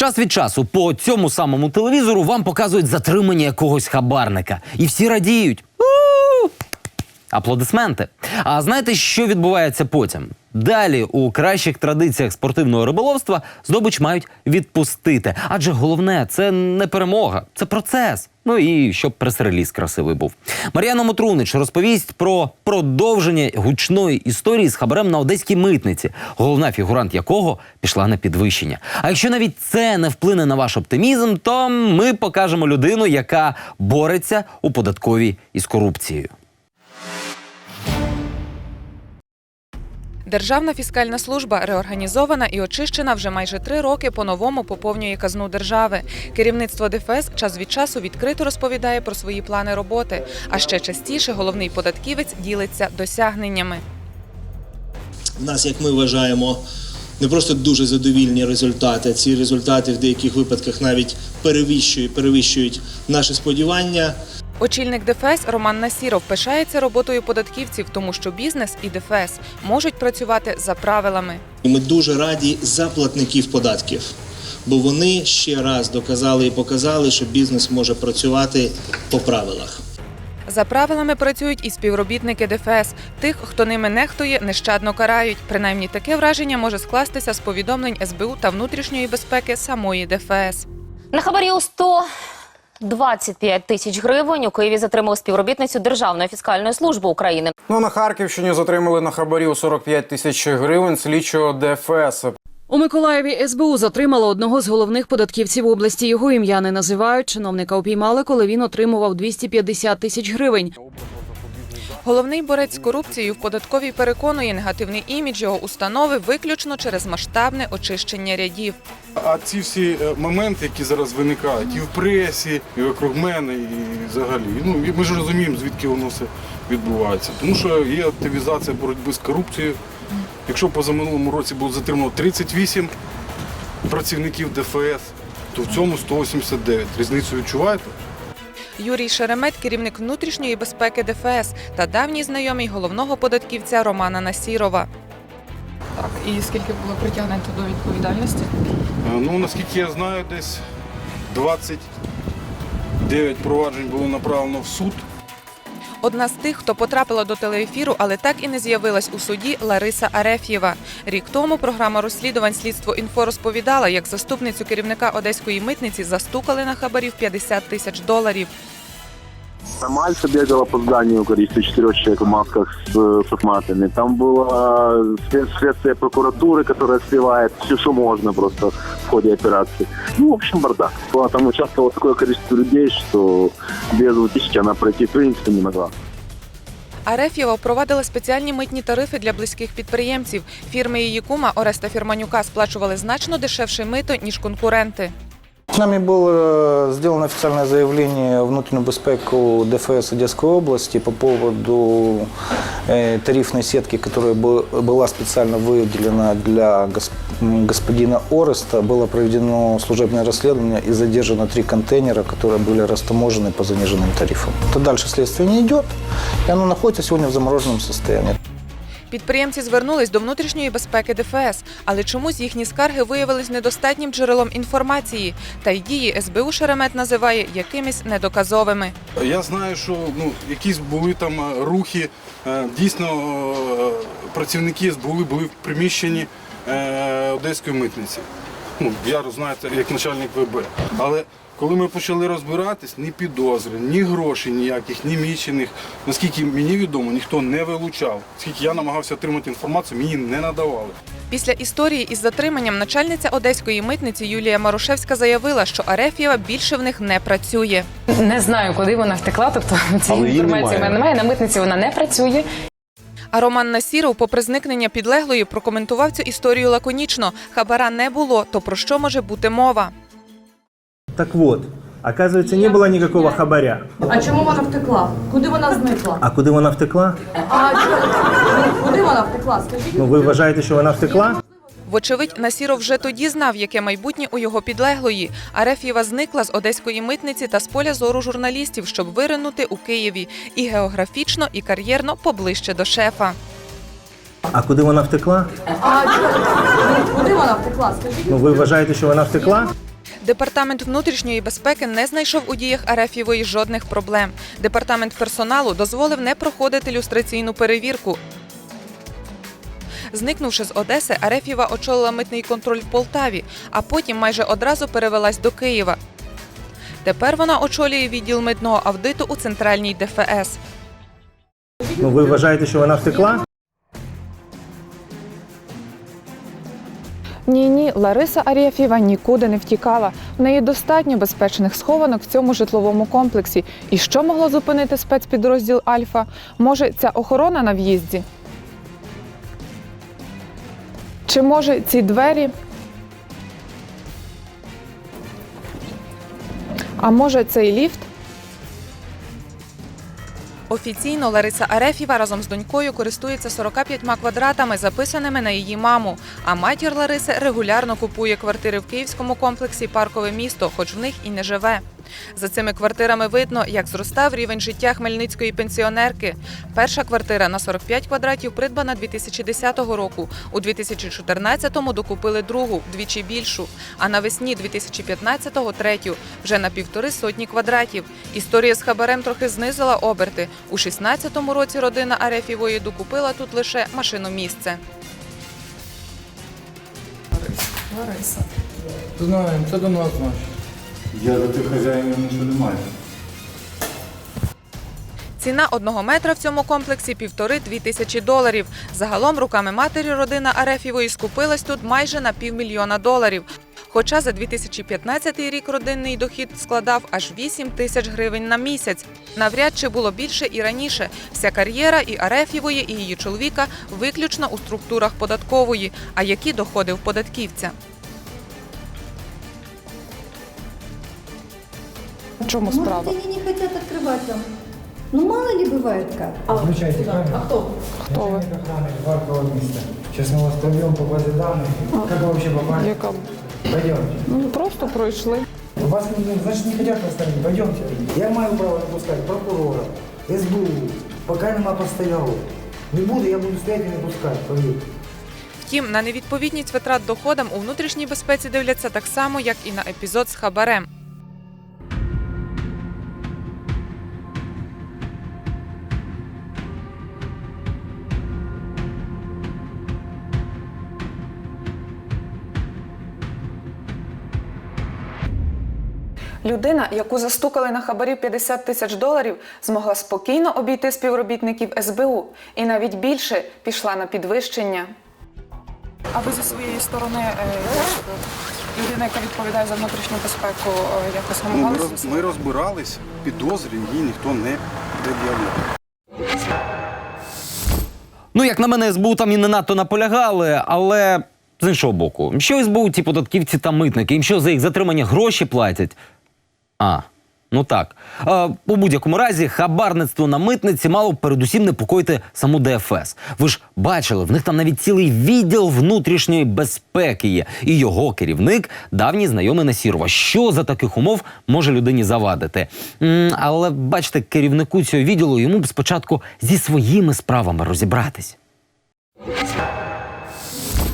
Час від часу по цьому самому телевізору вам показують затримання якогось хабарника. І всі радіють. Аплодисменти. А знаєте, що відбувається потім? Далі, у кращих традиціях спортивного риболовства, здобич мають відпустити. Адже головне це не перемога, це процес. Ну і щоб прес-реліз красивий був. Мар'яна Мотрунич розповість про продовження гучної історії з хабарем на одеській митниці, головна фігурант якого пішла на підвищення. А якщо навіть це не вплине на ваш оптимізм, то ми покажемо людину, яка бореться у податковій із корупцією. Державна фіскальна служба реорганізована і очищена вже майже три роки по-новому поповнює казну держави. Керівництво ДФС час від часу відкрито розповідає про свої плани роботи. А ще частіше головний податківець ділиться досягненнями. У нас, як ми вважаємо, не просто дуже задовільні результати. Ці результати в деяких випадках навіть перевищують, перевищують наші сподівання. Очільник ДФС Роман Насіров пишається роботою податківців, тому що бізнес і ДФС можуть працювати за правилами. Ми дуже раді за платників податків, бо вони ще раз доказали і показали, що бізнес може працювати по правилах. За правилами працюють і співробітники ДФС. Тих, хто ними нехтує, нещадно карають. Принаймні таке враження може скластися з повідомлень СБУ та внутрішньої безпеки самої ДФС. На хабарі у 125 тисяч гривень у Києві затримали співробітницю Державної фіскальної служби України. Ну на Харківщині затримали на хабарі у 45 тисяч гривень слідчого ДФС. У Миколаєві СБУ затримало одного з головних податківців області. Його ім'я не називають. Чиновника упіймали, коли він отримував 250 тисяч гривень. Головний борець з корупцією в податковій переконує негативний імідж його установи виключно через масштабне очищення рядів. А ці всі е, моменти, які зараз виникають, і в пресі, і вокруг мене, і взагалі. Ну ми ж розуміємо, звідки воно все відбувається. Тому що є активізація боротьби з корупцією. Якщо позаминулому році було затримано 38 працівників ДФС, то в цьому 189. Різницю відчуваєте? Юрій Шеремет, керівник внутрішньої безпеки ДФС та давній знайомий головного податківця Романа Насірова. Так, і скільки було притягнуто до відповідальності? Е, Ну, наскільки я знаю, десь 29 проваджень було направлено в суд. Одна з тих, хто потрапила до телеефіру, але так і не з'явилась у суді Лариса Ареф'єва. Рік тому програма розслідувань слідство інфо розповідала, як заступницю керівника одеської митниці застукали на хабарів 50 тисяч доларів. Мальца бегала по зданию, количество четырех человек в масках с, э, с автоматами. Там было след- следствие прокуратуры, которая сливает все, что можно просто в ходе операции. Ну, в общем, бардак. А Там участвовало такое количество людей, что без утечки она пройти в принципе не могла. Ареф'єва впровадила спеціальні митні тарифи для близьких підприємців. Фірми її кума Ореста Фірманюка сплачували значно дешевше мито, ніж конкуренти. Нами было сделано официальное заявление внутреннюю безпеку ДФС Одесской области по поводу э, тарифной сетки, которая бы- была специально выделена для гос- м, господина Ореста. Было проведено служебное расследование и задержано три контейнера, которые были растаможены по заниженным тарифам. То дальше следствие не идет, и оно находится сегодня в замороженном состоянии. Підприємці звернулись до внутрішньої безпеки ДФС, але чомусь їхні скарги виявились недостатнім джерелом інформації, та й дії СБУ Шеремет називає якимись недоказовими. Я знаю, що ну, якісь були там е, рухи. Е, Дійсно, е, працівники СБУ були в приміщенні Одеської митниці. Ну, я знаєте, як начальник ВБ. Але коли ми почали розбиратись, ні підозри, ні грошей ніяких, ні мічених, наскільки мені відомо, ніхто не вилучав. Скільки я намагався отримати інформацію, мені не надавали. Після історії із затриманням начальниця одеської митниці Юлія Марушевська заявила, що Ареф'єва більше в них не працює. Не знаю, куди вона втекла, тобто цієї інформації в мене немає. На митниці вона не працює. А Роман Насіров, попри зникнення підлеглої, прокоментував цю історію лаконічно. Хабара не було, то про що може бути мова? Так от, оказується, не було ніякого хабаря. А чому вона втекла? Куди вона зникла? А куди вона втекла? А куди вона втекла? Скажіть. Ну, ви вважаєте, що вона втекла? Вочевидь, Насіров вже тоді знав, яке майбутнє у його підлеглої. Ареф'єва зникла з одеської митниці та з поля зору журналістів, щоб виринути у Києві і географічно, і кар'єрно поближче до шефа. А куди вона втекла? А куди вона втекла? Скажіть. Ну, ви вважаєте, що вона втекла? Департамент внутрішньої безпеки не знайшов у діях Арефєвої жодних проблем. Департамент персоналу дозволив не проходити люстраційну перевірку. Зникнувши з Одеси, Арефєва очолила митний контроль в Полтаві, а потім майже одразу перевелась до Києва. Тепер вона очолює відділ митного аудиту у центральній ДФС. Ну, ви вважаєте, що вона втекла? Ні, ні, Лариса Арєфєва нікуди не втікала. В неї достатньо безпечних схованок в цьому житловому комплексі. І що могло зупинити спецпідрозділ Альфа? Може, ця охорона на в'їзді? Чи може ці двері? А може цей ліфт? Офіційно Лариса Арефєва разом з донькою користується 45 квадратами, записаними на її маму. А матір Лариси регулярно купує квартири в київському комплексі Паркове місто, хоч в них і не живе. За цими квартирами видно, як зростав рівень життя хмельницької пенсіонерки. Перша квартира на 45 квадратів придбана 2010 року. У 2014-му докупили другу, вдвічі більшу. А навесні 2015-го третю, вже на півтори сотні квадратів. Історія з хабарем трохи знизила оберти. У 16-му році родина Арефєвої докупила тут лише машиномісце. Знаємо, це до нас. Я до тих хазяїнів нічого не маю. Ціна одного метра в цьому комплексі півтори-дві тисячі доларів. Загалом руками матері родина Арефєвої скупилась тут майже на півмільйона доларів. Хоча за 2015 рік родинний дохід складав аж 8 тисяч гривень на місяць. Навряд чи було більше і раніше. Вся кар'єра і Арефєвої, і її чоловіка виключно у структурах податкової. А які доходи в податківця? чому справа? Может, они не хотят открывать вам. Ну, мало ли бывает как. Включайте камеру. Хто ви? охраны паркового места. Сейчас мы вас проведем по базе данных. Как вы вообще попали? Яка? Пойдемте. Ну просто пройшли. Вас не, значит, не хотят остановить. Пойдемте. Я маю право не пускать прокурора, СБУ, пока нема постоялого. Не буду, я буду стоять и не пускать, поверьте. Втім, на невідповідність витрат доходам у внутрішній безпеці дивляться так само, як і на епізод з хабарем. Людина, яку застукали на хабарі 50 тисяч доларів, змогла спокійно обійти співробітників СБУ і навіть більше пішла на підвищення. А ви зі своєї сторони е, людина, яка відповідає за внутрішню безпеку, е, якось Ну, ми, роз, ми розбирались, підозрі її ніхто не пред'являв. Ну, як на мене, СБУ там і не надто наполягали, але з іншого боку, що СБУ ті податківці та митники, їм що за їх затримання гроші платять? А, ну так. У будь-якому разі, хабарництво на митниці мало передусім непокоїти саму ДФС. Ви ж бачили, в них там навіть цілий відділ внутрішньої безпеки є. І його керівник давній знайомий Насірова. Що за таких умов може людині завадити? Але бачите, керівнику цього відділу йому б спочатку зі своїми справами розібратись.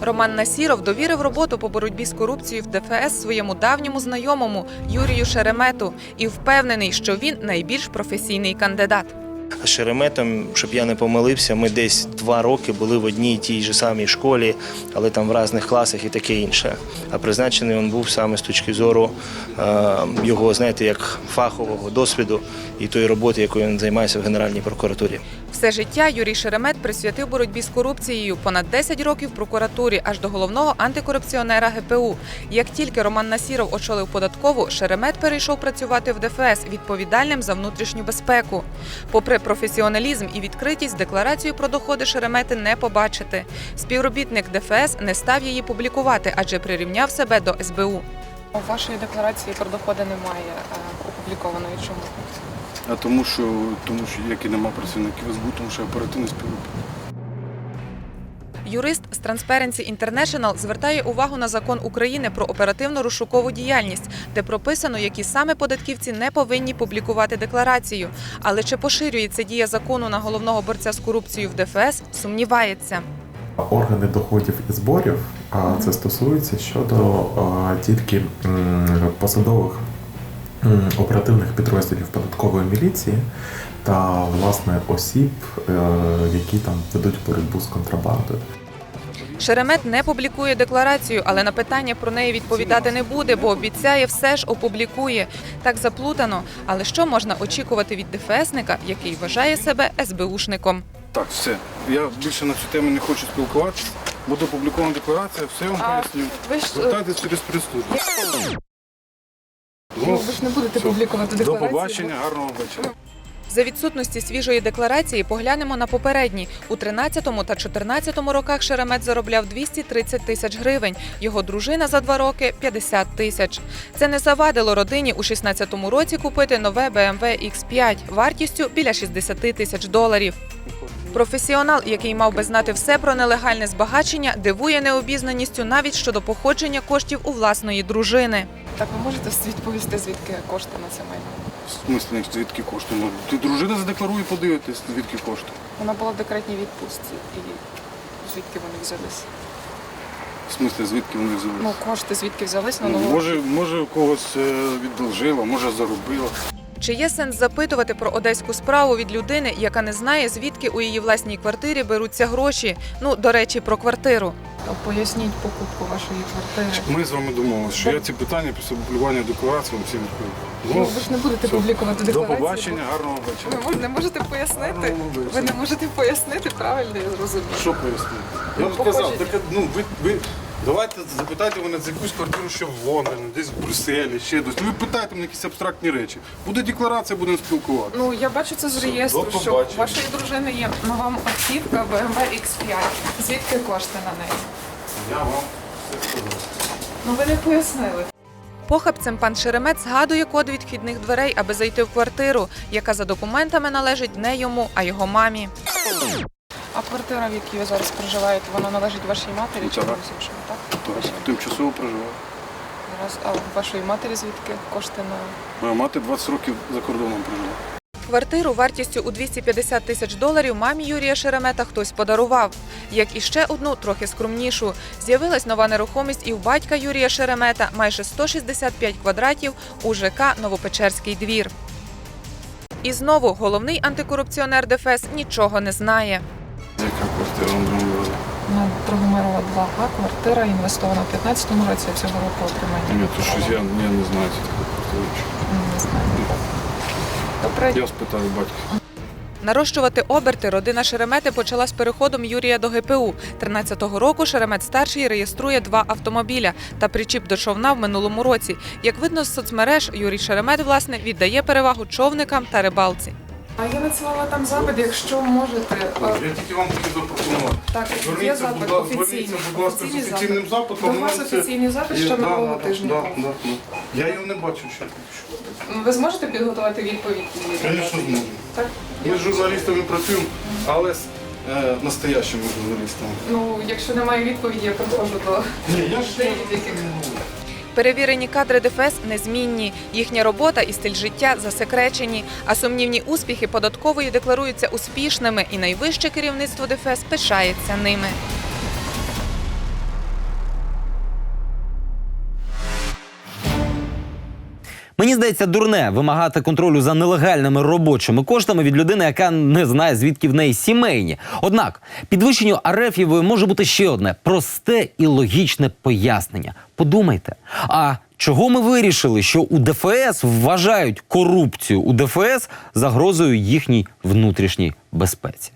Роман Насіров довірив роботу по боротьбі з корупцією в ДФС своєму давньому знайомому Юрію Шеремету і впевнений, що він найбільш професійний кандидат. З Шереметом, щоб я не помилився, ми десь два роки були в одній і тій же самій школі, але там в різних класах і таке інше. А призначений він був саме з точки зору е, його, знаєте, як фахового досвіду і тої роботи, якою він займається в Генеральній прокуратурі. Все життя Юрій Шеремет присвятив боротьбі з корупцією понад 10 років в прокуратурі, аж до головного антикорупціонера ГПУ. Як тільки Роман Насіров очолив податкову, Шеремет перейшов працювати в ДФС відповідальним за внутрішню безпеку. Попри професіоналізм і відкритість, декларацію про доходи Шеремети не побачити. Співробітник ДФС не став її публікувати, адже прирівняв себе до СБУ. У вашої декларації про доходи немає е, опублікованої. Чому? А тому що, тому що як і нема працівників СБУ, тому що оперативний співробітник. Юрист з Transparency International звертає увагу на закон України про оперативно-розшукову діяльність, де прописано, які саме податківці не повинні публікувати декларацію. Але чи поширюється дія закону на головного борця з корупцією в ДФС, сумнівається. Органи доходів і зборів А це стосується щодо тільки посадових оперативних підрозділів податкової міліції та власне осіб, е, які там ведуть боротьбу з контрабандою. Шеремет не публікує декларацію, але на питання про неї відповідати не буде, бо обіцяє все ж опублікує. Так заплутано. Але що можна очікувати від ДФСника, який вважає себе СБУшником? Так, все. Я більше на цю тему не хочу спілкуватися. Буде опублікована декларація, все я вам А поясню. ви ж, е, Звертайтесь через прес-службу. Ну, ви ж не будете все. публікувати До декларацію. побачення, гарного вечора. За відсутності свіжої декларації поглянемо на попередні. У 13-му та 14-му роках Шеремет заробляв 230 тисяч гривень. Його дружина за два роки 50 тисяч. Це не завадило родині у 16-му році купити нове BMW X5 вартістю біля 60 тисяч доларів. Професіонал, який мав би знати все про нелегальне збагачення, дивує необізнаністю навіть щодо походження коштів у власної дружини. Так, ви можете відповісти, звідки кошти на це майно? В смислі, звідки кошти? Ну, ти дружина задекларує, подивитись, звідки кошти. Вона була в декретній відпустці. І звідки вони взялись? В смислі, звідки вони взялись? Ну, кошти звідки взялись на Ну, нову? може, може, у когось е, віддолжила, може заробила. Чи є сенс запитувати про одеську справу від людини, яка не знає, звідки у її власній квартирі беруться гроші? Ну, до речі, про квартиру. Поясніть покупку вашої квартири. Ми з вами домовилися, що я ці питання після публікування декларації вам всім відповім. Ну, ви ж не будете публікувати До побачення, гарного вечора. Ви не можете пояснити? Гарного вечора. Ви не можете пояснити правильно, я зрозумію. Що пояснити? Я вам Ну, сказав, так, ну, ви, ви давайте запитайте мене за якусь квартиру, що в Лондоні, десь в Брюсселі, ще десь. Ну, Ви питайте мене якісь абстрактні речі. Буде декларація, будемо спілкуватися. Ну, я бачу це з реєстру, до що у побачення. вашої дружини є нова автівка BMW X5. Звідки кошти на неї? Я вам все сказав. Ну, ви не пояснили. Похабцем пан Шеремет згадує код від вхідних дверей, аби зайти в квартиру, яка за документами належить не йому, а його мамі. А квартира, в якій ви зараз проживаєте, вона належить вашій матері Ну, чи комусь іншому, так? Так, Тимчасово проживаю. Зараз, а у вашої матері звідки кошти на Моя мати 20 років за кордоном прожила. Квартиру вартістю у 250 тисяч доларів мамі Юрія Шеремета хтось подарував. Як і ще одну, трохи скромнішу. З'явилась нова нерухомість і у батька Юрія Шеремета майже 165 квадратів у ЖК Новопечерський двір. І знову головний антикорупціонер ДФС нічого не знає. Яка квартира Драгомирова 2А квартира інвестована в 15-му році, а цього року отримання. Ні, то щось я, я не знаю квартиру. Не знаю. Добре, Я спитаю батька. Нарощувати оберти родина Шеремети почала з переходом Юрія до ГПУ. 13-го року Шеремет старший реєструє два автомобіля та причіп до човна в минулому році. Як видно з соцмереж, Юрій Шеремет власне віддає перевагу човникам та рибалці. А я надсилала там запит, якщо можете. Я тільки вам хотів запропонувати. Так, є Зверніться, запит будь ласка, офіційний. зверніться, будь ласка, з Офіційний офіційним запит. запитом. До вас Мене це- офіційний запит Є, ще да, минулого да, тижня. да, да, да. Я його не бачу ще. Ну, Ви зможете підготувати відповідь? Звісно, зможу. Так. Ми з журналістами працюємо, але з е, настоящими журналістами. Ну, якщо немає відповіді, я приходжу до Ні, я ж людей, від яких Перевірені кадри ДФС незмінні. Їхня робота і стиль життя засекречені, а сумнівні успіхи податкової декларуються успішними, і найвище керівництво ДФС пишається ними. Мені здається, дурне вимагати контролю за нелегальними робочими коштами від людини, яка не знає, звідки в неї сімейні. Однак підвищенню Арефєвої може бути ще одне просте і логічне пояснення. Подумайте, а чого ми вирішили, що у ДФС вважають корупцію у ДФС загрозою їхній внутрішній безпеці?